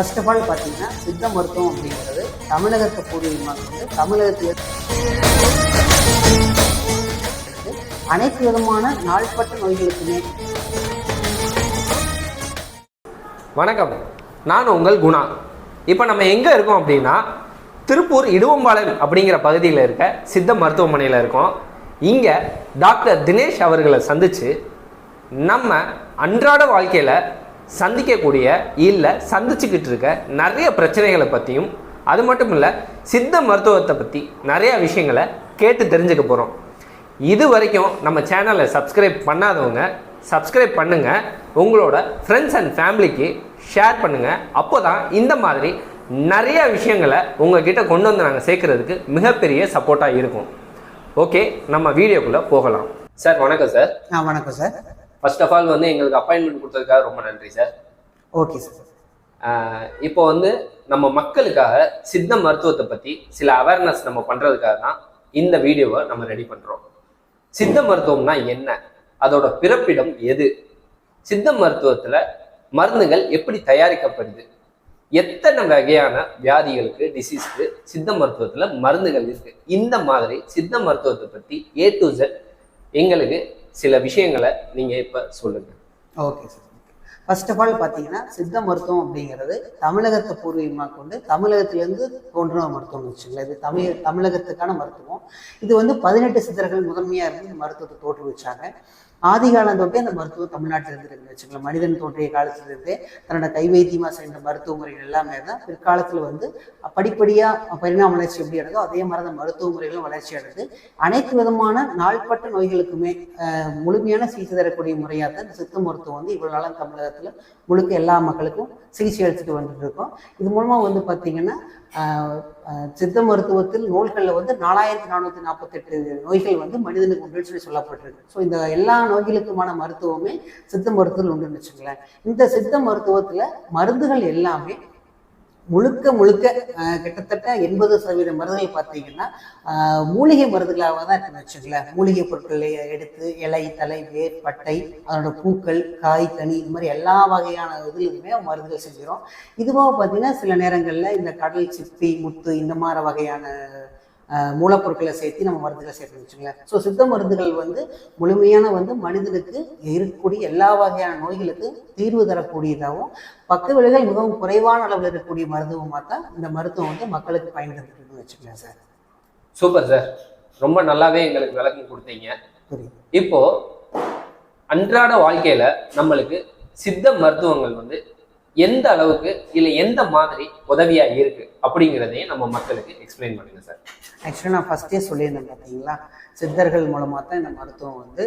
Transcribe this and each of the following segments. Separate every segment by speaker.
Speaker 1: First of all பார்த்தீங்கன்னா சித்த மருத்துவம் அப்படிங்கிறது தமிழகத்தை பூர்வீகமாக வந்து தமிழகத்தில் அனைத்து விதமான நாள்பட்ட நோய்களுக்குமே
Speaker 2: வணக்கம். நான் உங்கள் குணா. இப்போ நம்ம எங்கே இருக்கோம் அப்படின்னா திருப்பூர் இடுவம்பாளையம் அப்படிங்கிற பகுதியில் இருக்க சித்த மருத்துவமனையில் இருக்கோம். இங்கே டாக்டர் தினேஷ் அவர்களை சந்தித்து நம்ம அன்றாட வாழ்க்கையில் சந்திக்கக்கூடிய இல்லை சந்திச்சுக்கிட்டு இருக்க நிறைய பிரச்சனைகளை பற்றியும் அது மட்டும் இல்லை சித்த மருத்துவத்தை பற்றி நிறைய விஷயங்களை கேட்டு தெரிஞ்சுக்க போகிறோம் இது வரைக்கும் நம்ம சேனலை சப்ஸ்கிரைப் பண்ணாதவங்க சப்ஸ்கிரைப் பண்ணுங்க. உங்களோட ஃப்ரெண்ட்ஸ் அண்ட் ஃபேமிலிக்கு ஷேர் பண்ணுங்க. அப்போ தான் இந்த மாதிரி நிறைய விஷயங்களை உங்ககிட்ட கொண்டு வந்து நாங்கள் சேர்க்கறதுக்கு மிகப்பெரிய சப்போர்ட்டாக இருக்கும். ஓகே நம்ம வீடியோக்குள்ளே போகலாம். சார் வணக்கம் சார்.
Speaker 1: ஆ வணக்கம் சார்.
Speaker 2: ஃபர்ஸ்ட் ஆஃப் ஆல் வந்து எங்களுக்கு அப்பாயின்மெண்ட் கொடுத்ததுக்காக ரொம்ப நன்றி சார்
Speaker 1: ஓகே சார்
Speaker 2: இப்போ வந்து நம்ம மக்களுக்காக சித்த மருத்துவத்தை பற்றி சில அவேர்னஸ் நம்ம பண்ணுறதுக்காக தான் இந்த வீடியோவை நம்ம ரெடி பண்ணுறோம் சித்த மருத்துவம்னா என்ன? அதோட பிறப்பிடம் எது? சித்த மருத்துவத்தில் மருந்துகள் எப்படி தயாரிக்கப்படுது? எத்தனை வகையான வியாதிகளுக்கு டிசீஸ்க்கு சித்த மருத்துவத்தில் மருந்துகள் இருக்கு? இந்த மாதிரி சித்த மருத்துவத்தை பற்றி ஏ டு Z எங்களுக்கு சில விஷயங்களை நீங்கள் இப்போ சொல்லுங்கள்
Speaker 1: okay sir first of all பார்த்தீங்கன்னா சித்த மருத்துவம் அப்படிங்கிறது தமிழகத்தை பூர்வீகமாக கொண்டு தமிழகத்திலேருந்து தோன்றின மருத்துவம்னு வச்சுங்களேன் இது தமிழ் தமிழகத்துக்கான மருத்துவம். இது வந்து பதினெட்டு சித்தர்கள் முதன்மையாக இருந்து மருத்துவத்தை தோற்றுவிச்சாங்க. ஆதி காலம் தொட்டே அந்த மருத்துவம் தமிழ்நாட்டில் இருந்து வச்சுக்கலாம் மனிதன் தோன்றிய காலத்திலிருந்தே தன்னோட கை வைத்தியமாக செய்த மருத்துவ முறைகள் எல்லாமே தான் பிற்காலத்தில் வந்து படிப்படியாக பரிணாம வளர்ச்சி எப்படி அடைதோ அதே மாதிரி அந்த மருத்துவ முறைகளும் வளர்ச்சி அடைது அனைத்து விதமான நாள்பட்ட நோய்களுக்குமே முழுமையான சிகிச்சை தரக்கூடிய முறையாக தான் இந்த சித்த மருத்துவம் வந்து இவ்வளோ நாளும் தமிழகத்தில் முழுக்க எல்லா மக்களுக்கும் சிகிச்சை அளிச்சுட்டு வந்துட்டு இருக்கோம். இது மூலமாக வந்து பார்த்தீங்கன்னா சித்த மருத்துவத்தில் நூல்களில் வந்து நாலாயிரத்தி நானூற்றி நாற்பத்தெட்டு நோய்கள் வந்து மனிதனுக்கு உண்டுன்னு சொல்லி சொல்லப்பட்டிருக்கு. ஸோ இந்த எல்லா நோய்களுக்குமான மருத்துவமே சித்த மருத்துவத்தில் உண்டுன்னு வச்சுங்களேன் இந்த சித்த மருத்துவத்தில் மருந்துகள் எல்லாமே முழுக்க முழுக்க கிட்டத்தட்ட எண்பது சதவீத மருந்துகள் பார்த்தீங்கன்னா மூலிகை மருந்துகளாக தான் இருக்குன்னு வச்சுக்கோங்களேன். மூலிகை பொருட்களை எடுத்து இலை தலை வேர் பட்டை அதனோட பூக்கள் காய் கனி இது மாதிரி எல்லா வகையான இதுலையுமே மருந்துகள் செஞ்சிடும் இதுவாக பார்த்தீங்கன்னா சில நேரங்களில் இந்த கடல் சிப்பி முத்து இந்த மாதிரி வகையான மூலப்பொருட்களை சேர்த்து நம்ம மருந்துகளை சேர்த்து வச்சுங்களேன் ஸோ சித்த மருந்துகள் வந்து முழுமையான வந்து மனிதனுக்கு இருக்கக்கூடிய எல்லா வகையான நோய்களுக்கு தீர்வு தரக்கூடியதாகவும் பக்க விளைவுகள் மிகவும் குறைவான அளவில் இருக்கக்கூடிய மருத்துவமாக தான் இந்த மருத்துவம் வந்து மக்களுக்கு பயன்படுத்திட்டு வச்சுக்கலாம் சார்.
Speaker 2: Super sir. ரொம்ப நல்லாவே எங்களுக்கு விளக்கம் கொடுத்தீங்க.
Speaker 1: புரியுது
Speaker 2: இப்போ அன்றாட வாழ்க்கையில நம்மளுக்கு சித்த மருத்துவங்கள் வந்து எந்த அளவுக்கு இல்லை எந்த மாதிரி உதவியாக இருக்கு அப்படிங்கிறதையும் நம்ம மக்களுக்கு எக்ஸ்பிளைன் பண்ணுங்க சார்.
Speaker 1: ஆக்சுவலாக நான் ஃபஸ்ட்டே சொல்லியிருந்தேன் பார்த்தீங்களா? சித்தர்கள் மூலமாக தான் இந்த மருத்துவம் வந்து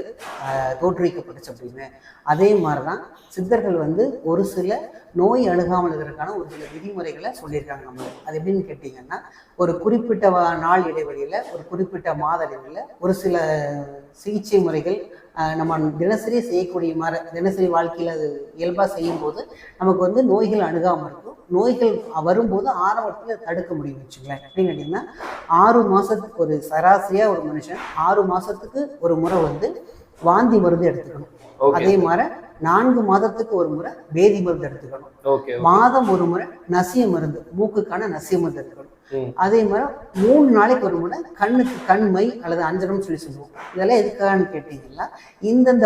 Speaker 1: தோற்றுவிக்கப்பட்டுச்சு அப்படின்னு. அதே மாதிரி தான் சித்தர்கள் வந்து ஒரு சில நோய் அணுகாமல் இருக்கிறதுக்கான ஒரு சில விதிமுறைகளை சொல்லியிருக்காங்க நம்மளுக்கு அது எப்படின்னு கேட்டிங்கன்னா ஒரு குறிப்பிட்ட நாள் இடைவெளியில் ஒரு குறிப்பிட்ட மாத இடைவெளியில் ஒரு சில சிகிச்சை முறைகள் நம்ம தினசரி செய்யக்கூடிய மாதிரி தினசரி வாழ்க்கையில் அது இயல்பாக செய்யும்போது நமக்கு வந்து நோய்கள் அணுகாமல் இருக்கும். நோய்கள் வரும்போது ஆரம்பத்தில் தடுக்க முடியும் வச்சுங்களேன் எப்படின்னு கேட்டிங்கன்னா ஆறு மாதத்துக்கு ஒரு சராசரியாக ஒரு மனுஷன் ஆறு மாதத்துக்கு ஒரு முறை வந்து வாந்தி மருந்து எடுத்துக்கணும். அதே மாதிரி நான்கு மாதத்துக்கு ஒரு முறை வேதி மருந்து எடுத்துக்கணும். மாதம் ஒரு முறை நசிய மருந்து மூக்குக்கான நசிய மருந்து எடுத்துக்கணும். அதே மாதிரி மூணு நாளைக்கு ஒரு முறை கண்ணுக்கு கண்மை அல்லது அஞ்சனம் சொல்லி சொல்லுவோம். இதெல்லாம் எதுக்காகன்னு கேட்டீங்கன்னா இந்தந்த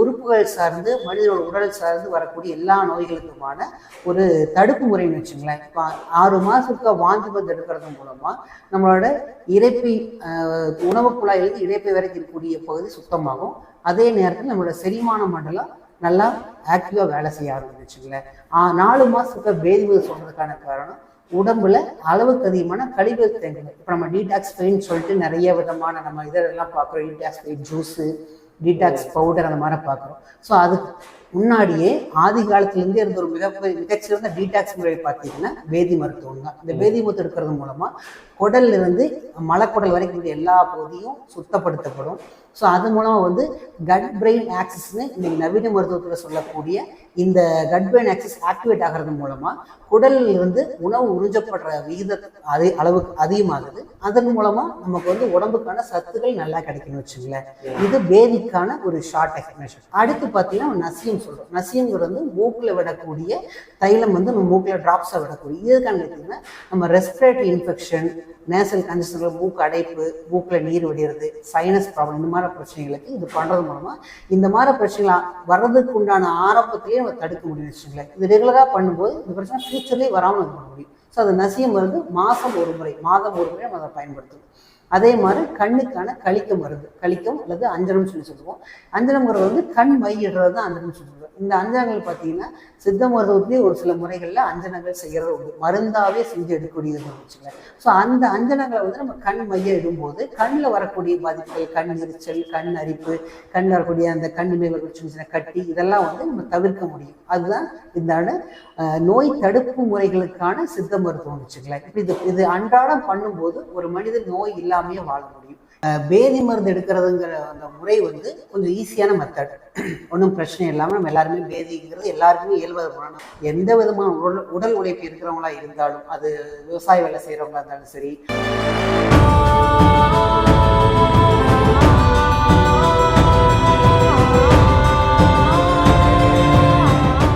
Speaker 1: உறுப்புகள் சார்ந்து மனிதனோட உடல் சார்ந்து வரக்கூடிய எல்லா நோய்களுக்குமான ஒரு தடுப்பு முறைன்னு வச்சுங்களேன். இப்போ ஆறு மாதத்துக்கு வாந்தி மருந்து எடுக்கிறது மூலமா நம்மளோட இறைப்பை உணவு குழாயிலிருந்து இறைப்பை வரைக்கும் இருக்கக்கூடிய பகுதி சுத்தமாகும். அதே நேரத்தில் நம்மளோட செரிமான மண்டலம் நல்லா ஆக்டிவாக வேலை செய்ய ஆரம்பிச்சுங்களேன் நாலு மாதத்துக்கு வேதிவு சொல்கிறதுக்கான காரணம் உடம்புல அளவுக்கு அதிகமான கழிவுகள் தேங்குது. இப்போ நம்ம டீடாக்ஸ் பெயின் சொல்லிட்டு நிறைய விதமான நம்ம இதெல்லாம் பார்க்குறோம். Detox pain juice detox powder அந்த மாதிரி பார்க்குறோம். ஸோ அதுக்கு முன்னாடியே ஆதி காலத்துலேருந்தே இருந்த ஒரு மிகப்பெரிய மிகச்சிறந்த டீடாக்ஸ் முறை பார்த்தீங்கன்னா வேதி மருத்துவம் தான். இந்த வேதி மருத்துவம் எடுக்கிறது மூலமா குடல்ல இருந்து மலக்குடல் வரைக்கும் உள்ள எல்லா பகுதியும் சுத்தப்படுத்தப்படும். ஸோ அது மூலமா வந்து கட் பிரெயின் ஆக்சஸ்னு இன்னைக்கு நவீன மருத்துவத்தில் சொல்லக்கூடிய இந்த கட் பிரெயின் ஆக்சஸ் ஆக்டிவேட் ஆகிறது மூலமா குடலில் இருந்து உணவு உறிஞ்சப்படுற விகித அதே அளவுக்கு அதிகமாகுது. அதன் மூலமா நமக்கு வந்து உடம்புக்கான சத்துக்கள் நல்லா கிடைக்கும்னு வச்சுங்களேன். இது பேதிக்கான ஒரு ஷார்ட் எக்ஸ்பிளேஷன் அடுத்து பார்த்தீங்கன்னா நசியம் சொல்றோம் நசிங்கிறது வந்து மூக்கில் விடக்கூடிய தைலம் வந்து நம்ம மூக்கில் ட்ராப்ஸாக விடக்கூடிய. இதுக்கான பார்த்தீங்கன்னா நம்ம ரெஸ்பிரேட்டரி இன்ஃபெக்ஷன் நேசல் கண்டிஷனில் மூக்கு அடைப்பு மூக்கில் நீர் வடிகிறது சைனஸ் ப்ராப்ளம் இந்த மாதிரி பிரச்சனைகளுக்கு இது பண்ணுறது மூலமாக இந்த மாதிரி பிரச்சனைகள் வர்றதுக்கு உண்டான ஆரம்பத்திலேயே நம்ம தடுக்க முடியும் வச்சுங்களேன் இது ரெகுலராக பண்ணும்போது இந்த பிரச்சனை ஃபியூச்சர்லேயே வராமல் இது பண்ண முடியும். ஸோ அது நசிய மருந்து மாதம் ஒரு முறை மாதம் ஒரு முறை நம்ம அதை பயன்படுத்தணும். அதே மாதிரி கண்ணுக்கான கழிக்க மருந்து கழிக்கம் அல்லது அஞ்சனம் சொல்லி சொல்லுவோம். அஞ்சனம்ங்கிறது வந்து கண் மையிடுறது தான் அஞ்சனம் சொல்லுவோம். இந்த அஞ்சனங்கள் பார்த்தீங்கன்னா சித்த மருத்துவத்திலே ஒரு சில முறைகளில் அஞ்சனங்கள் செய்கிறது உண்டு. மருந்தாவே செஞ்சு எடுக்கக்கூடியது வச்சுங்க ஸோ அந்த அஞ்சனங்களை வந்து நம்ம கண் மையம் இடும்போது கண்ணில் வரக்கூடிய பாதிப்புகள் கண் எரிச்சல் கண் அரிப்பு கண் வரக்கூடிய அந்த கண் மேல சின்ன சின்ன கட்டி இதெல்லாம் வந்து நம்ம தவிர்க்க முடியும். அதுதான் இந்த நோய் தடுப்பு முறைகளுக்கான சித்த மருத்துவம் வச்சுக்கலாம் இது இது அன்றாடம் பண்ணும்போது ஒரு மனிதன் நோய் இல்லாமையே வாழ முடியும். பேதி மருந்து எடுக்கிறதுங்கிற அந்த முறை வந்து கொஞ்சம் ஈஸியான மெத்தட் ஒன்றும் பிரச்சனை இல்லாமல் நம்ம எல்லாருமே பேதிங்கிறது எல்லாருக்குமே இயல்பது குணம் எந்த விதமான உடல் உடல் உழைப்பு இருக்கிறவங்களா இருந்தாலும் அது விவசாய வேலை செய்கிறவங்களா இருந்தாலும் சரி.